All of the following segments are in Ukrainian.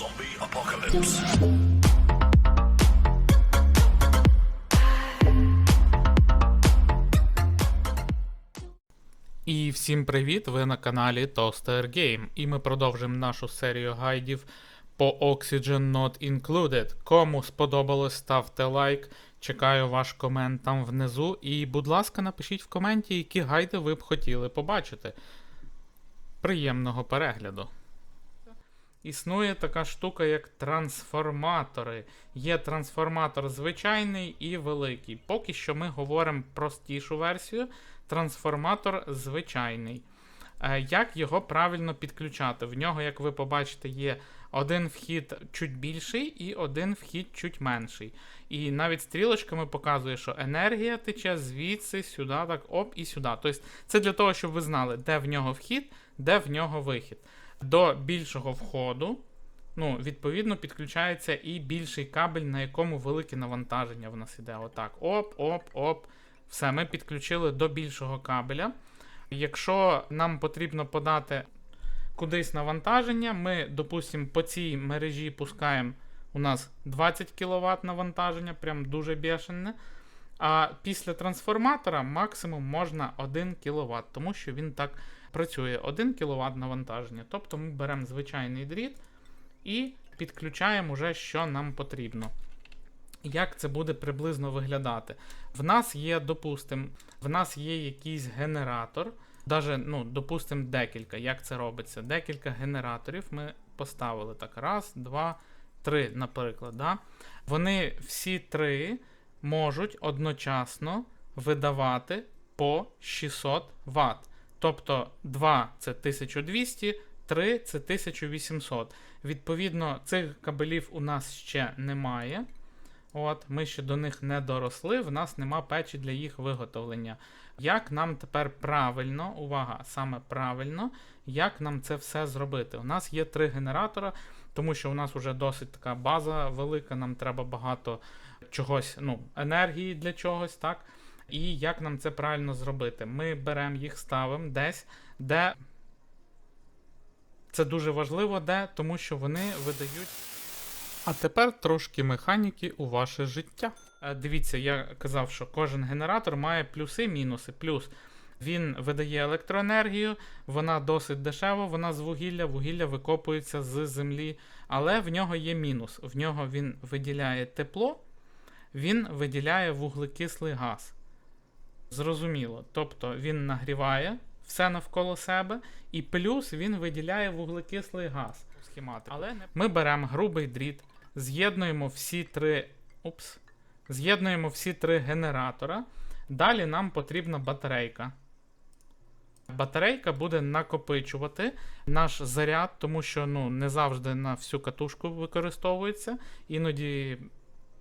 Zombie apocalypse. І всім привіт! Ви на каналі Toaster Game. І ми продовжимо нашу серію гайдів по Oxygen Not Included. Кому сподобалось, ставте лайк. Чекаю ваш комент там внизу. І, будь ласка, напишіть в коменті, які гайди ви б хотіли побачити. Приємного перегляду. Існує така штука, як трансформатори. Є трансформатор звичайний і великий. Поки що ми говоримо простішу версію. Трансформатор звичайний. Е, Як його правильно підключати? В нього, як ви побачите, є один вхід чуть більший і один вхід чуть менший. І навіть стрілочками показує, що енергія тече звідси, сюди, так, оп, і сюди. Тобто це для того, щоб ви знали, де в нього вхід, де в нього вихід. До більшого входу, ну, відповідно, підключається і більший кабель, на якому велике навантаження в нас іде. Отак. Оп, оп, оп. Все, ми підключили до більшого кабеля. Якщо нам потрібно подати кудись навантаження, ми, допустимо, по цій мережі пускаємо у нас 20 кВт навантаження, прям дуже бешене. А після трансформатора максимум можна 1 кВт, тому що він так працює 1 кВт навантаження. Тобто ми беремо звичайний дріт і підключаємо уже, що нам потрібно. Як це буде приблизно виглядати? В нас є, допустимо, в нас є якийсь генератор, даже, ну, допустимо, декілька. Як це робиться? Декілька генераторів ми поставили так. Раз, два, три, наприклад. Да? Вони всі три можуть одночасно видавати по 600 Вт. Тобто 2 це 1200, 3 це 1800. Відповідно, цих кабелів у нас ще немає. От, Ми ще до них не доросли, в нас нема печі для їх виготовлення. Як нам тепер правильно, увага, саме правильно, як нам це все зробити? У нас є три генератора, тому що у нас вже досить така база велика, нам треба багато чогось, ну, енергії для чогось, так? І як нам це правильно зробити? Ми беремо їх, ставимо десь, де це дуже важливо, де, тому що вони видають. А тепер трошки механіки у ваше життя. Е, Дивіться, я казав, що кожен генератор має плюси мінуси. Плюс він видає електроенергію, вона досить дешева, вона з вугілля, вугілля викопується з землі, але в нього є мінус. В нього він виділяє тепло, він виділяє вуглекислий газ. Зрозуміло. Тобто він нагріває все навколо себе, і плюс він виділяє вуглекислий газ. Схематику. Але не... ми беремо грубий дріт, з'єднуємо всі три. Упс. З'єднуємо всі три генератора. Далі нам потрібна батарейка. Батарейка буде накопичувати наш заряд, тому що ну, не завжди на всю катушку використовується. Іноді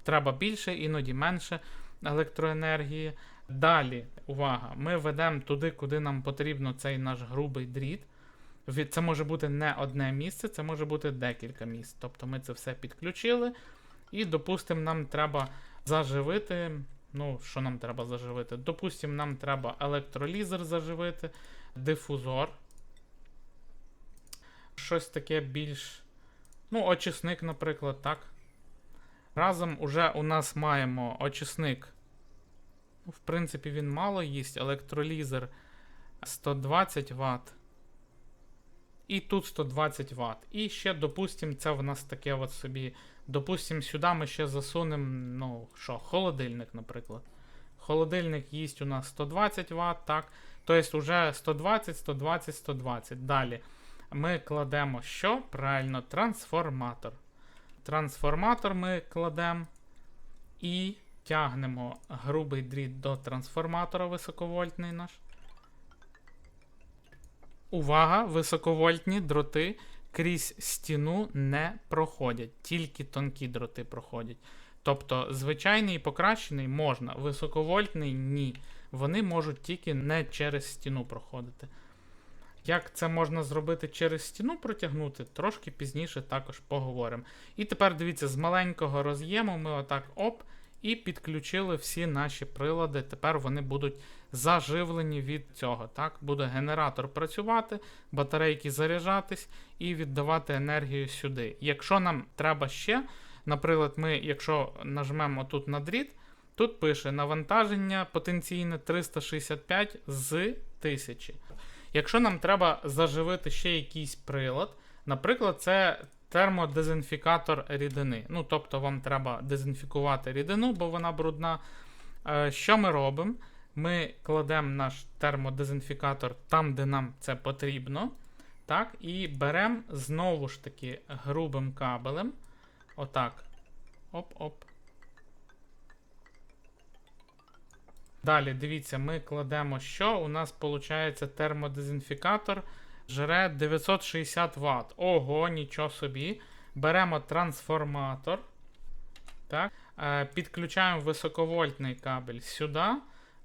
треба більше, іноді менше електроенергії. Далі, увага, ми ведемо туди, куди нам потрібно цей наш грубий дріт. Це може бути не одне місце, це може бути декілька місць. Тобто ми це все підключили. І, допустимо, нам треба заживити. Ну, що нам треба заживити? Допустимо, нам треба електролізер заживити, дифузор. Щось таке більш. Ну, очисник, наприклад, так. Разом уже у нас маємо очисник. В принципі, він мало їсть. Електролізер 120 Вт. І тут 120 Вт. І ще, допустимо, це в нас таке от собі. Допустимо, сюди ми ще засунемо, ну, що, холодильник, наприклад. Холодильник їсть у нас 120 Вт, так. Тобто вже 120, 120, 120. Далі ми кладемо що? Правильно, трансформатор. Трансформатор ми кладемо і тягнемо грубий дріт до трансформатора високовольтний наш. Увага! Високовольтні дроти крізь стіну не проходять, тільки тонкі дроти проходять. Тобто, звичайний і покращений можна, високовольтний ні. Вони можуть тільки не через стіну проходити. Як це можна зробити через стіну протягнути, трошки пізніше також поговоримо. І тепер дивіться, з маленького роз'єму ми отак оп, і підключили всі наші прилади. Тепер вони будуть заживлені від цього. Так, буде генератор працювати, батарейки заряджатись і віддавати енергію сюди. Якщо нам треба ще, наприклад, ми, якщо нажмемо тут на дріт, тут пише навантаження потенційне 365 з 1000. Якщо нам треба заживити ще якийсь прилад, наприклад, це термодезінфікатор рідини. Ну, тобто вам треба дезінфікувати рідину, бо вона брудна. Е, Що ми робимо? Ми кладемо наш термодезінфікатор там, де нам це потрібно. Так, і беремо знову ж таки грубим кабелем. Отак. Оп-оп. Далі, дивіться, ми кладемо що? У нас виходить термодезінфікатор жре 960 Вт. Ого, нічого собі. Беремо трансформатор. Так. Е, підключаємо високовольтний кабель сюди.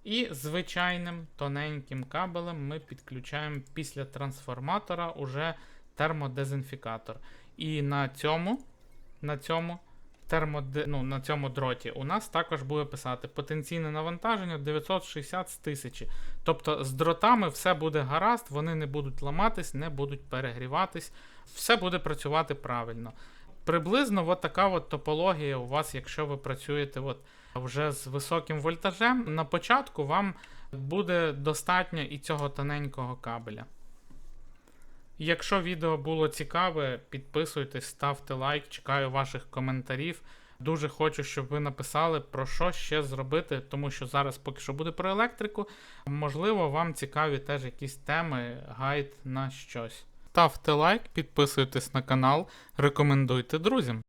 І звичайним тоненьким кабелем ми підключаємо після трансформатора уже термодезінфікатор. І на цьому, на цьому, термоде, ну, на цьому дроті у нас також буде писати потенційне навантаження 960 з 1000. Тобто з дротами все буде гаразд, вони не будуть ламатись, не будуть перегріватись, все буде працювати правильно. Приблизно от така от топологія у вас, якщо ви працюєте от вже з високим вольтажем, на початку вам буде достатньо і цього тоненького кабеля. Якщо відео було цікаве, підписуйтесь, ставте лайк, чекаю ваших коментарів. Дуже хочу, щоб ви написали, про що ще зробити, тому що зараз поки що буде про електрику. Можливо, вам цікаві теж якісь теми, гайд на щось. Ставте лайк, підписуйтесь на канал, рекомендуйте друзям.